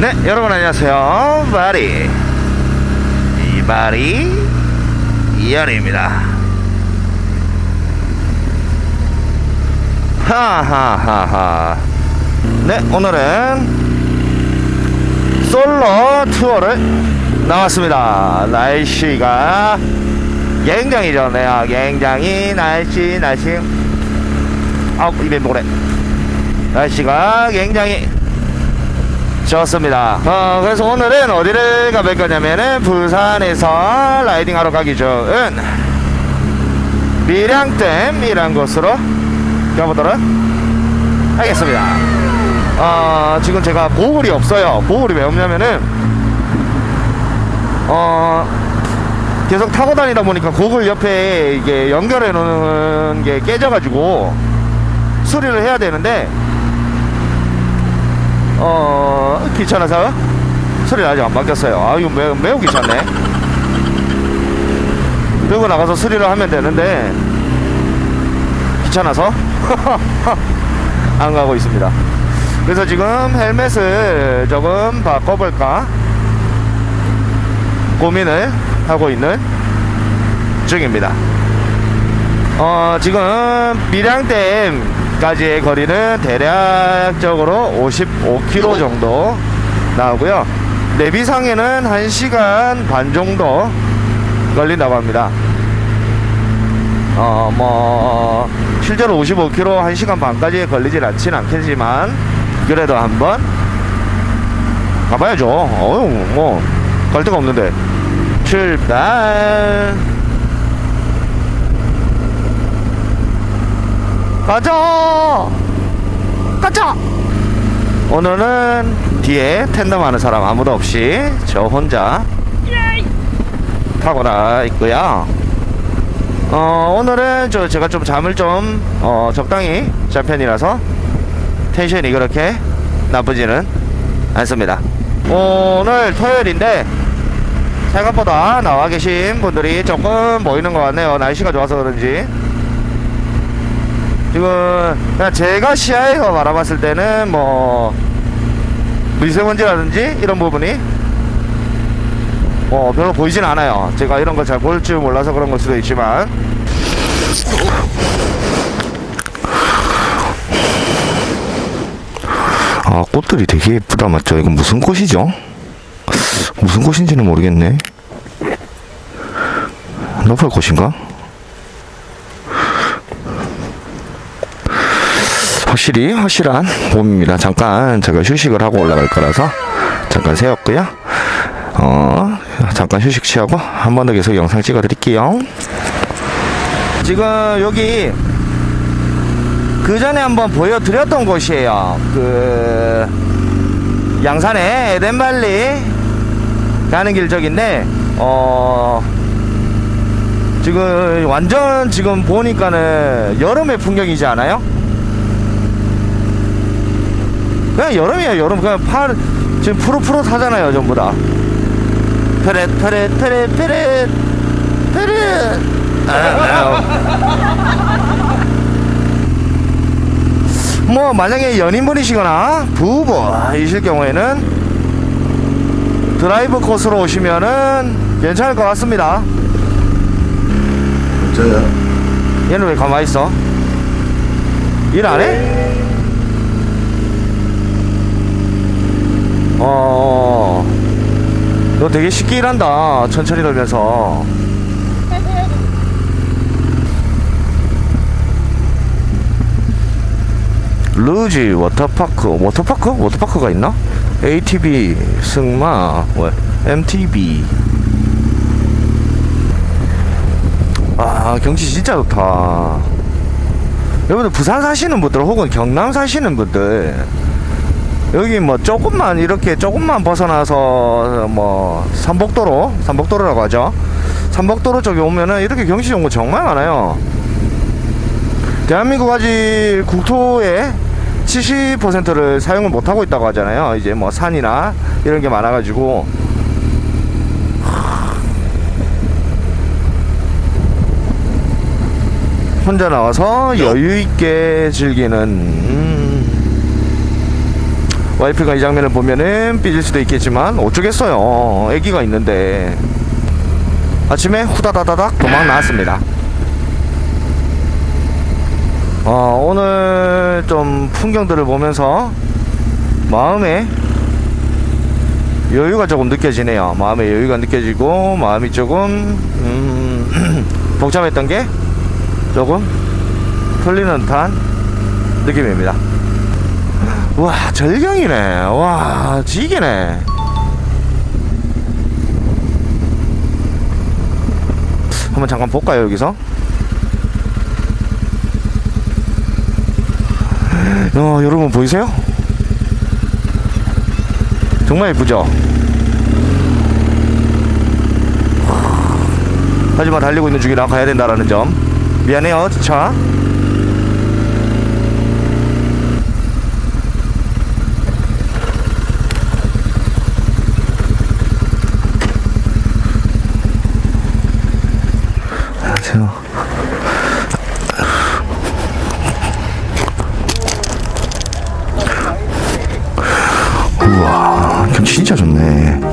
네, 여러분 안녕하세요. 바리 이바리 이열입니다. 하하하하. 네, 오늘은 솔로 투어를 나왔습니다. 날씨가 굉장히 좋네요. 굉장히 날씨 날씨. 아우 입에 모래. 날씨가 굉장히 좋습니다. 어, 그래서 오늘은 어디를 가볼 거냐면은 부산에서 라이딩 하러 가기 좋은 밀양댐이란 곳으로 가보도록 하겠습니다. 어, 지금 제가 고글이 없어요. 고글이 왜 없냐면은 어, 계속 타고 다니다 보니까 고글 옆에 이게 연결해 놓은 게 깨져가지고 수리를 해야 되는데 어 귀찮아서 소리 아직 안 바뀌었어요. 아 이거 매우, 매우 귀찮네. 들고 나가서 수리를 하면 되는데 귀찮아서 안 가고 있습니다. 그래서 지금 헬멧을 조금 바꿔볼까 고민을 하고 있는 중입니다. 어 지금 밀양댐까지의 거리는 대략적으로 55km 정도 나오고요. 내비상에는 1시간 반 정도 걸린다고 합니다. 어 뭐 실제로 55km 1시간 반까지 걸리진 않진 않겠지만 그래도 한번 가봐야죠. 어휴 뭐 갈 데가 없는데. 출발! 가자! 가자! 오늘은 뒤에 텐덤 하는 사람 아무도 없이 저 혼자 타고 나 있고요. 어 오늘은 저 제가 좀 잠을 좀 어, 적당히 잔 편이라서 텐션이 그렇게 나쁘지는 않습니다. 오늘 토요일인데 생각보다 나와 계신 분들이 조금 보이는 것 같네요. 날씨가 좋아서 그런지. 지금 제가 시야에서 바라봤을 때는 뭐 미세먼지라든지 이런 부분이 어 별로 보이진 않아요. 제가 이런 걸 잘 볼 줄 몰라서 그런 걸 수도 있지만. 아 꽃들이 되게 예쁘다 맞죠? 이건 무슨 꽃이죠? 무슨 꽃인지는 모르겠네. 너플 꽃인가 확실히 확실한 봄입니다. 잠깐 제가 휴식을 하고 올라갈 거라서 잠깐 세웠고요. 어 잠깐 휴식 취하고 한 번 더 계속 영상 찍어 드릴게요. 지금 여기 그 전에 한번 보여드렸던 곳이에요. 그 양산에 에덴발리 가는 길 쪽인데 어 지금 완전 지금 보니까는 여름의 풍경이지 않아요? 그냥 여름이야 여름 그냥 팔 지금 푸릇푸릇 하잖아요 전부 다 페렛 페렛 페렛 페렛 페렛 아, 아. 뭐 만약에 연인분이시거나 부부이실 경우에는 드라이브 코스로 오시면은 괜찮을 것 같습니다 저요. 얘는 왜 가만히 있어? 일 안 해? 어, 너 되게 쉽게 일한다. 천천히 돌면서. 루지 워터파크, 워터파크? 워터파크가 있나? ATV, 승마, 뭐, MTB. 아, 경치 진짜 좋다. 여러분들 부산 사시는 분들 혹은 경남 사시는 분들 여기 뭐 조금만 이렇게 조금만 벗어나서 뭐 삼복도로 삼복도로라고 하죠. 삼복도로 쪽에 오면은 이렇게 경치 좋은 거 정말 많아요. 대한민국 아직 국토의 70%를 사용을 못하고 있다고 하잖아요. 이제 뭐 산이나 이런 게 많아 가지고. 혼자 나와서 여유 있게 즐기는 음, 와이프가 이 장면을 보면은 삐질 수도 있겠지만 어쩌겠어요 애기가 있는데 아침에 후다다다닥 도망 나왔습니다 어, 오늘 좀 풍경들을 보면서 마음에 여유가 조금 느껴지네요. 마음에 여유가 느껴지고 마음이 조금 음, 복잡했던 게 조금 풀리는 듯한 느낌입니다. 와 절경이네. 와 지기네. 한번 잠깐 볼까요 여기서? 어, 여러분 보이세요? 정말 예쁘죠? 하지만 달리고 있는 중이라 가야 된다라는 점 미안해요 차 안녕하세요 우와 경치 진짜 좋네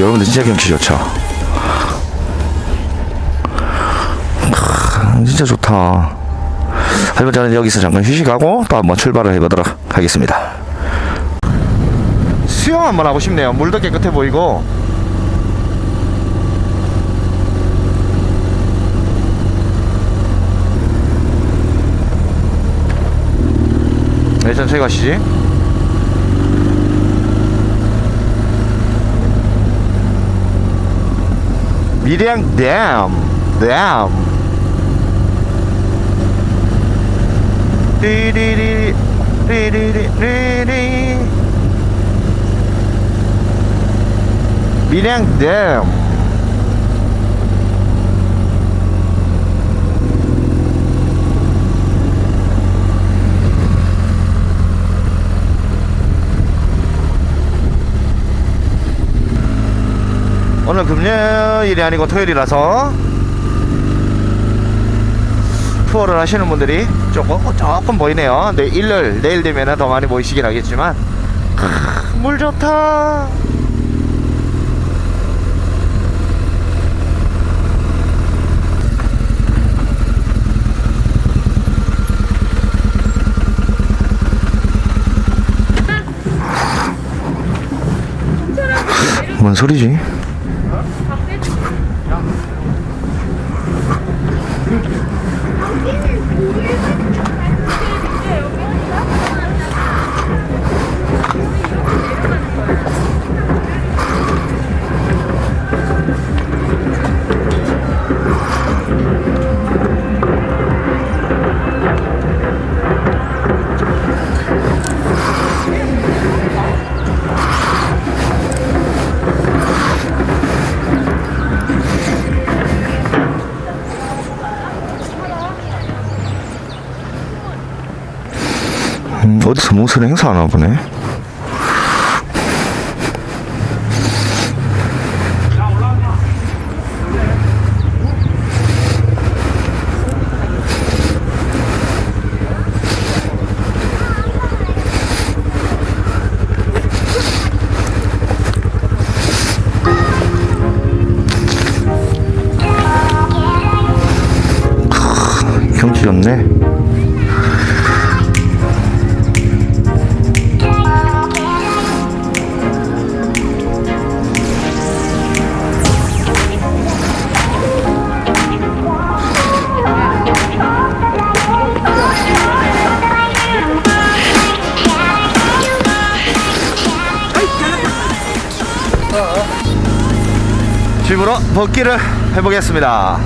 크, 여러분들 진짜 경치 좋죠? 크, 진짜 좋다. 하지만 저는 여기서 잠깐 휴식하고 또 한번 출발을 해보도록 하겠습니다. 수영 한번 하고 싶네요. 물도 깨끗해 보이고. 네, 천천히 가시지 밀양 댐, 댐. 띠리리, 띠리리, 띠리. 밀양 댐. 오늘 금 요일이 아니고 토요일이라서 투어를 하시는 분들이 조금 조금 보이네요. 근데 일요일 내일 되면 더 많이 보이시긴 하겠지만 크, 물 좋다. 뭔 소리지? 무슨 행사 하나 보네. 복귀를 해보겠습니다.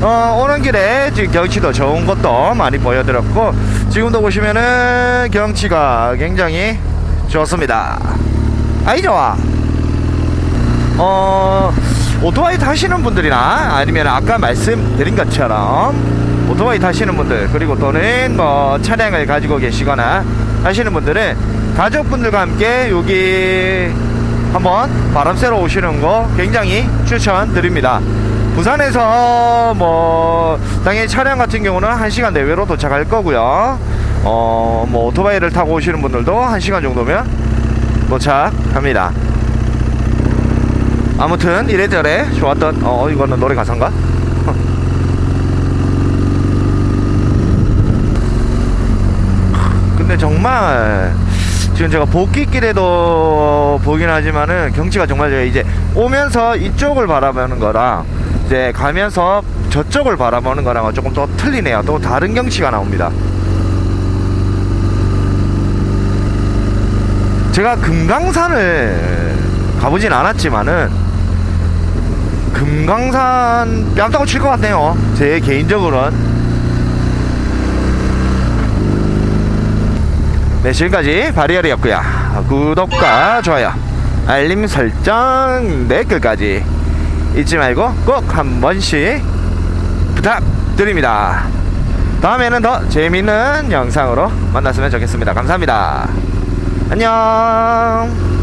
어, 오는 길에 지금 경치도 좋은 것도 많이 보여드렸고 지금도 보시면은 경치가 굉장히 좋습니다. 아이 좋아. 어, 오토바이 타시는 분들이나 아니면 아까 말씀드린 것처럼 오토바이 타시는 분들 그리고 또는 뭐 차량을 가지고 계시거나 하시는 분들은 가족분들과 함께 여기 한번 바람 쐬러 오시는 거 굉장히 추천드립니다. 부산에서 뭐 당연히 차량 같은 경우는 1시간 내외로 도착할 거고요. 어, 뭐 오토바이를 타고 오시는 분들도 1시간 정도면 도착합니다. 아무튼 이래저래 좋았던 어 이거는 노래 가사인가? 근데 정말 지금 제가 복귀길에도 보긴 하지만은 경치가 정말 좋아요. 이제 오면서 이쪽을 바라보는 거랑 이제 가면서 저쪽을 바라보는 거랑은 조금 또 틀리네요. 또 다른 경치가 나옵니다. 제가 금강산을 가보진 않았지만은 금강산 뺨따고 칠 것 같네요. 제 개인적으로는. 네, 지금까지 바리얼이었고요. 구독과 좋아요, 알림 설정, 댓글까지 잊지 말고 꼭 한 번씩 부탁드립니다. 다음에는 더 재밌는 영상으로 만났으면 좋겠습니다. 감사합니다. 안녕.